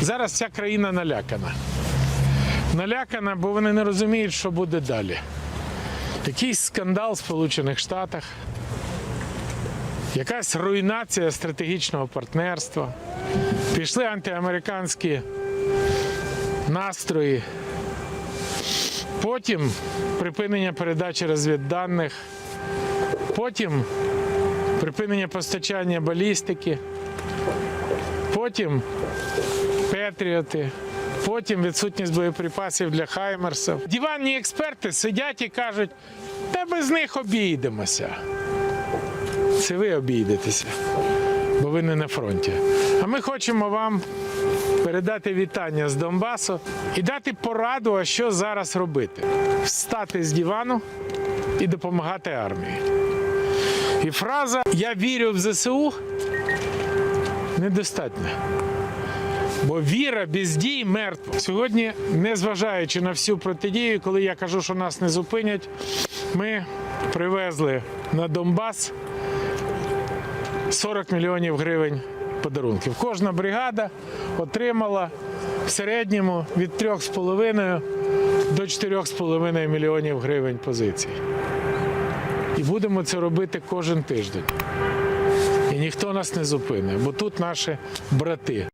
Зараз вся країна налякана. Налякана, бо вони не розуміють, що буде далі. Якийсь скандал в Сполучених Штатах, якась руйнація стратегічного партнерства, пішли антиамериканські настрої. Потім припинення передачі розвідданих, потім припинення постачання балістики, потім Петріоти, потім відсутність боєприпасів для Хаймерсів. Диванні експерти сидять і кажуть, та без них обійдемося. Це ви обійдетеся, бо ви не на фронті. А ми хочемо вам передати вітання з Донбасу і дати пораду, а що зараз робити. Встати з дивану і допомагати армії. І фраза Я вірю в ЗСУ недостатня. Бо віра без дій мертва. Сьогодні, незважаючи на всю протидію, коли я кажу, що нас не зупинять, ми привезли на Донбас 40 мільйонів гривень подарунків. Кожна бригада отримала в середньому від 3,5 до 4,5 мільйонів гривень позицій. І будемо це робити кожен тиждень. І ніхто нас не зупинить, бо тут наші брати.